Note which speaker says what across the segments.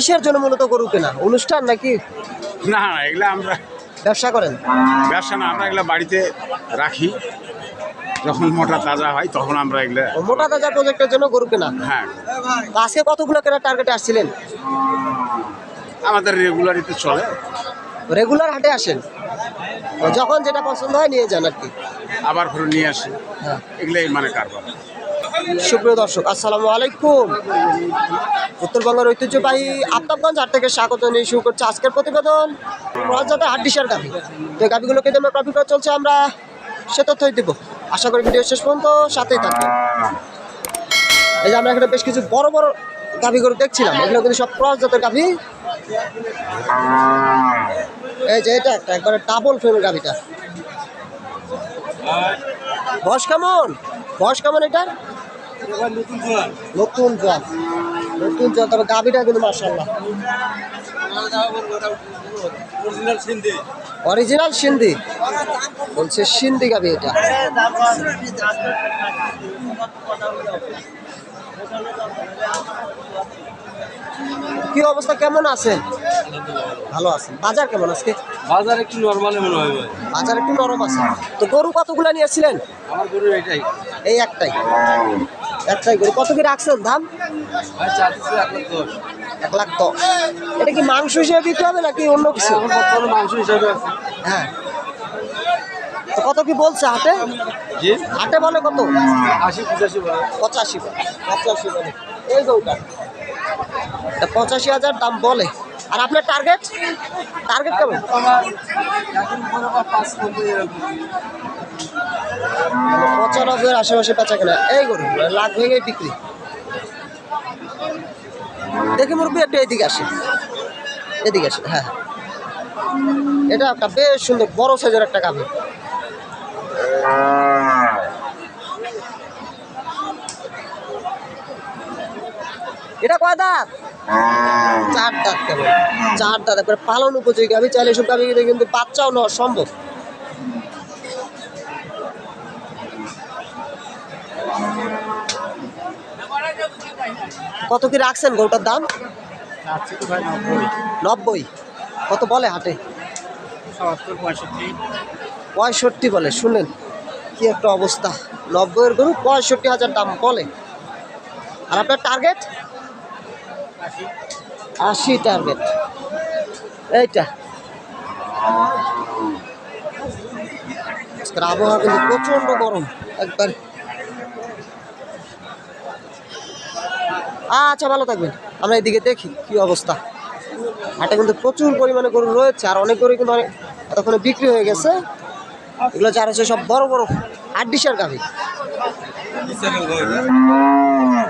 Speaker 1: কিসের জন্য মূলত গরু কেনা? অনুষ্ঠান নাকি
Speaker 2: না না এগুলো আমরা
Speaker 1: ব্যবসা করেন?
Speaker 2: ব্যবসা না আমরা এগুলো বাড়িতে রাখি। যখন মোটা তাজা হয় তখন আমরা এগুলো
Speaker 1: মোটা তাজা প্রজেক্টের জন্য গরু কেনা?
Speaker 2: হ্যাঁ।
Speaker 1: আজকে কতগুলো কেনার টার্গেটে আসছিলেন?
Speaker 2: আমাদের রেগুলারিতে চলে।
Speaker 1: রেগুলার হাটে আসেন? যখন যেটা পছন্দ হয় নিয়ে যান আর কি।
Speaker 2: আবার করে নিয়ে আসি।
Speaker 1: হ্যাঁ।
Speaker 2: এগুলোই মানে কারবার।
Speaker 1: সুপ্রিয় দর্শক, আসসালামু আলাইকুম। উত্তরবঙ্গের ঐতিহ্যবাহী আফতাবগঞ্জ হাট থেকে স্বাগত নিয়ে শুরু করছে আজকের প্রতিবেদন। রাজাতে হাড্ডিসার গাভি তো এই গাভিগুলোকে দামে প্রফিট চলছে, আমরা সে তথ্যই দিব। আশা করি ভিডিও শেষ পর্যন্ত সাথেই থাকবে এই যে আমরা এখানে বেশ কিছু বড় বড় গাভিগুলো দেখছিলাম, এগুলো কিন্তু সব ক্রস জাতের গাভি এই যে এটা একটা, একবারে ডাবল ফ্রেমের গাভিটা বয়স কেমন? বয়স কেমন এটা? নতুন জল। নতুন জল তবে গাভিটা কিন্তু মার্শাল্লাহ অরিজিনাল সিন্ধি। বলছে সিন্ধি গাভি এটা। কি অবস্থা কেমন আছেন? ভালো আছেন। বাজার কেমন আজকে?
Speaker 3: বাজার একটু নরমাল মনে হয়
Speaker 1: বাজার একটু নরম আছে। তো গরু কতগুলো নিয়েছিলেন?
Speaker 3: আমার গরু এটাই
Speaker 1: এই একটাই। একটাই গরু কত কি রাখছেন দাম?
Speaker 3: এক লাখ দশ।
Speaker 1: এটা কি মাংস হিসেবে বিক্রি হবে নাকি অন্য কিছু?
Speaker 3: এখন মাংস হিসাবে
Speaker 1: হ্যাঁ। তো কত কি বলছে হাটে হাটে বলে কত?
Speaker 3: আশি পঁচাশি বলে।
Speaker 1: পঁচাশি বলে। পঁচাশি বলে। এই গৌটা পঁচাশি হাজার দাম বলে। আর আপনার টার্গেট টার্গেট কেমন? পঁচানব্বইয়ের আশেপাশে পেঁচা কেনা। এই গরু, লাখ ভেঙে বিক্রি। দেখি মুরব্বী একটু এদিকে আসে। এদিকে আসে হ্যাঁ। এটা একটা বেশ সুন্দর, বড় সাইজের একটা গাভী। এটা কয় দাঁত? চার দাঁত কেমন চার দাঁত পালন উপযোগী আমি চাইলে এসব গাভী কিন্তু বাচ্চাও নেওয়া সম্ভব। কত কি রাখছেন গরুটার দাম?
Speaker 2: নব্বই।
Speaker 1: কত বলে হাটে?
Speaker 2: পঁয়ষট্টি।
Speaker 1: বলে শুনেন কি একটা অবস্থা। নব্বইয়ের গরু পঁয়ষট্টি হাজার দাম বলে। আর আপনার টার্গেট আশি। টার্গেট এইটা। আবহাওয়া কিন্তু প্রচণ্ড গরম একবার। আচ্ছা ভালো থাকবেন। আমরা এদিকে দেখি কি অবস্থা। হাটে কিন্তু প্রচুর পরিমাণে গরু রয়েছে, আর অনেক গরু কিন্তু অনেক এতক্ষণে বিক্রি হয়ে গেছে। এগুলো যার হচ্ছে সব বড় বড় আট আড্ডিসার গাভি।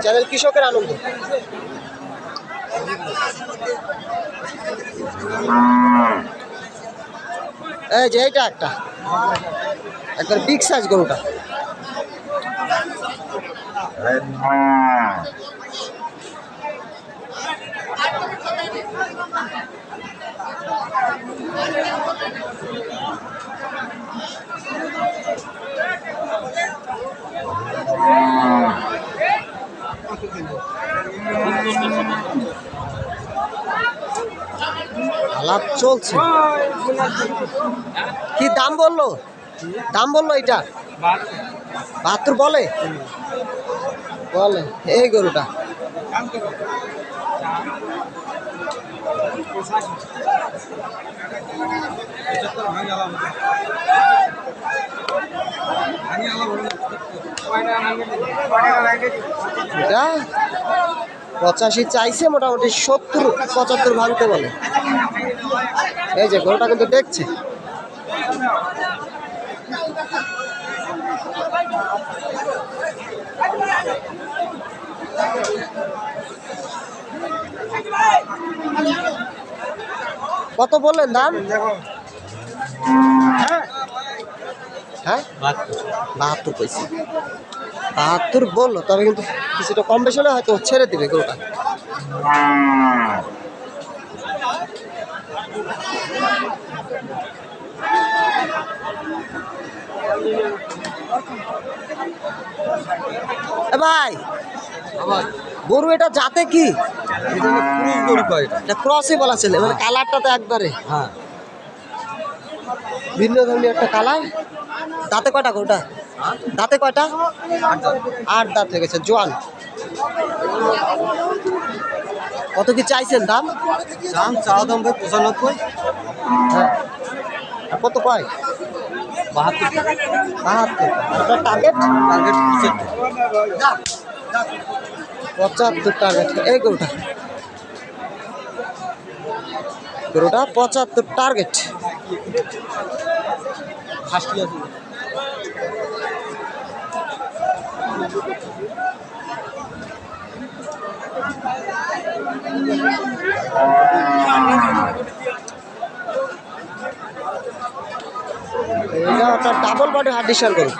Speaker 1: চ্যানেল কৃষকের আনন্দ। এই যে এইটা একটা। একবার বিগ সাইজ গরুটা। আলাপ চলছে। কি দাম বলল? দাম বলল এটা? বাহাত্তর বলে? বলে, এই গরুটা। পঁচাশি চাইছে, মোটামুটি সত্তর, পঁচাত্তর ভাঙতে বলে। এই যে গরুটা কিন্তু দেখছে। কত বললেন দাম? হ্যাঁ। বাহাত্তর পয়সা বাহাত্তর বলল, তবে কিন্তু কিছুটা কম বেশি হলে হয়তো ছেড়ে দিবে গরুটা। ভাই। গরু এটা জাতে কি?
Speaker 3: এটা
Speaker 1: ক্রসই বলা ছিল মানে কালারটা তো একবারে।
Speaker 3: হ্যাঁ।
Speaker 1: ভিন্ন ধর্মী একটা কালার। দাঁতে কয়টা গোটা দাঁতে। কয়টা? আট দাঁত হয়ে গেছে জোয়ান কত কি চাইছেন দাম?
Speaker 3: দাম চাওয়া দাম ভাই পঁচানব্বই।
Speaker 1: হ্যাঁ। কত কয়
Speaker 3: বাহাত্তর
Speaker 1: বাহাত্তর আপনার টার্গেট
Speaker 3: টার্গেট পঁচাত্তর
Speaker 1: টার্গেট এই গরুটা। গরুটা পঁচাত্তর টার্গেট
Speaker 3: হাসি আছে
Speaker 1: আপনার ডাবল বডি হার্ডিসার গরু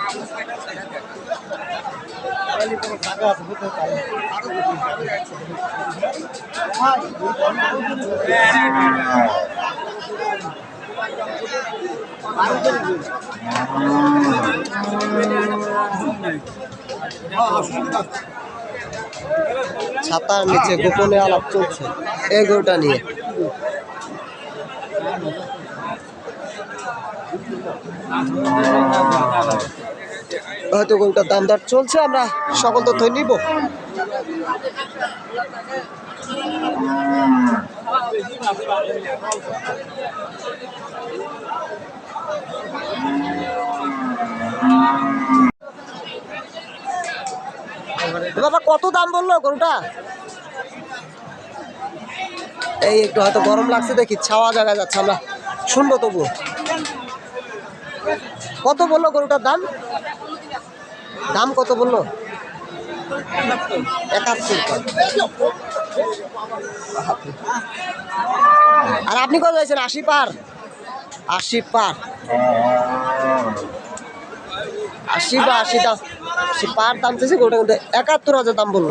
Speaker 1: ছাতার নিচে গোপনে আলাপ চলছে। এই গরুটা নিয়ে। হয়তো গরুটার দাম দর চলছে, আমরা সকল তথ্য নিব। বাবা কত দাম বলল গরুটা? এই একটু হয়তো গরম লাগছে দেখি, ছাওয়া জায়গায় যাচ্ছে আমরা, শুনব তবু কত বলল গরুটার দাম? দাম কত বলল? একাত্তর। আর আপনি কত চাইছেন? আশি পার? আশি পার। আশি বা আশি দাম। আশি পার দাম চাইছে গোটা কিন্তু একাত্তর হাজার দাম বলল।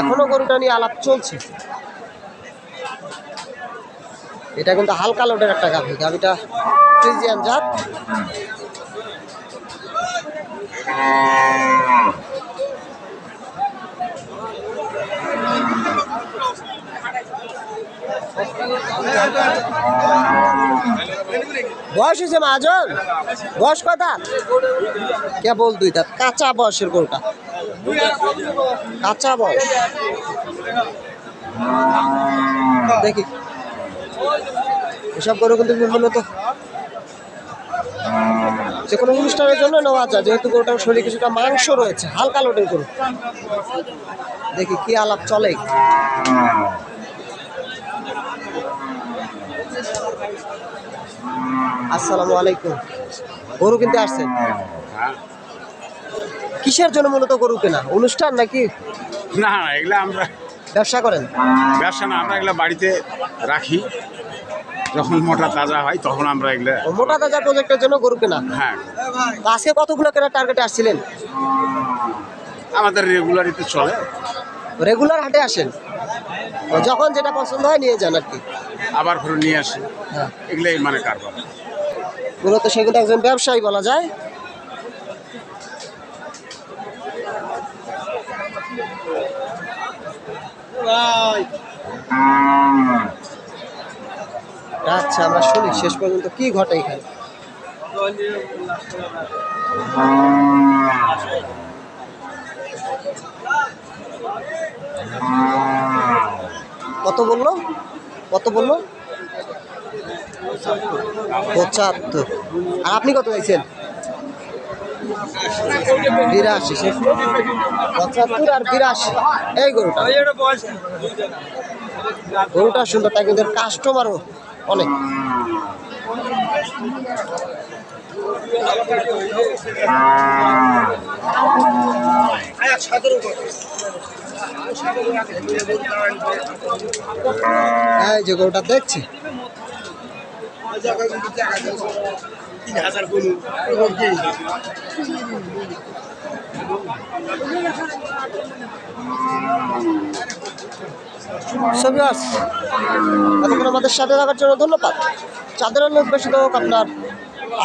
Speaker 1: এখনও গরুটা নিয়ে আলাপ চলছে। এটা কিন্তু হালকা লোডের একটা গাভি। গাভিটা ফ্রিজিয়ান জাত। বয়স হয়েছে মাজন বয়স কটা? কেবল দুই দাঁত কাঁচা বয়সের গরুটা। কাঁচা বয়স দেখি। এসব গরু কিন্তু মূলত যে কোনো অনুষ্ঠানের জন্য নেওয়া যায়। যেহেতু গরুটার শরীরে কিছুটা মাংস রয়েছে, হালকা লোডের গরু দেখি কি আলাপ চলে। আসসালামু আলাইকুম। গরু কিনতে আসছেন? কিসের জন্য মূলত গরু কেনা? অনুষ্ঠান নাকি
Speaker 2: না না এগুলো আমরা
Speaker 1: ব্যবসা করেন?
Speaker 2: ব্যবসা না আমরা এগুলো বাড়িতে রাখি। যখন মোটা তাজা হয় তখন আমরা এগুলো
Speaker 1: ও, মোটা তাজা প্রজেক্টের জন্য গরু কেনা?
Speaker 2: হ্যাঁ।
Speaker 1: আজকে কতগুলো কেনার টার্গেটে আসছিলেন?
Speaker 2: আমাদের রেগুলারিতে চলে।
Speaker 1: রেগুলার হাটে আসেন? ও, যখন যেটা পছন্দ হয় নিয়ে যান আর কি।
Speaker 2: আবার ফেরত নিয়ে আসি।
Speaker 1: হ্যাঁ।
Speaker 2: এগুলোই মানে কারবার।
Speaker 1: মূলত সেগুলো একজন ব্যবসায়ী বলা যায়। আচ্ছা আমরা শুনি, শেষ পর্যন্ত কি ঘটে এখানে? কত বলল? কত বলল? পঁচাত্তর। আর আপনি কত চাইছেন? বিরাশি পঁচাত্তর আর বিরাশি। এই গরুটা। গরুটা সুন্দর, তাই কিন্তু কাস্টমারও অনেক। এই যে গরুটা দেখছি। আমাদের সাথে থাকার জন্য ধন্যবাদ। চাঁদের লোক বেশি হোক আপনার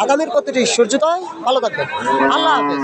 Speaker 1: আগামীর প্রতিটি সূর্যোদয় ভালো থাকবেন। আল্লাহ হাফেজ।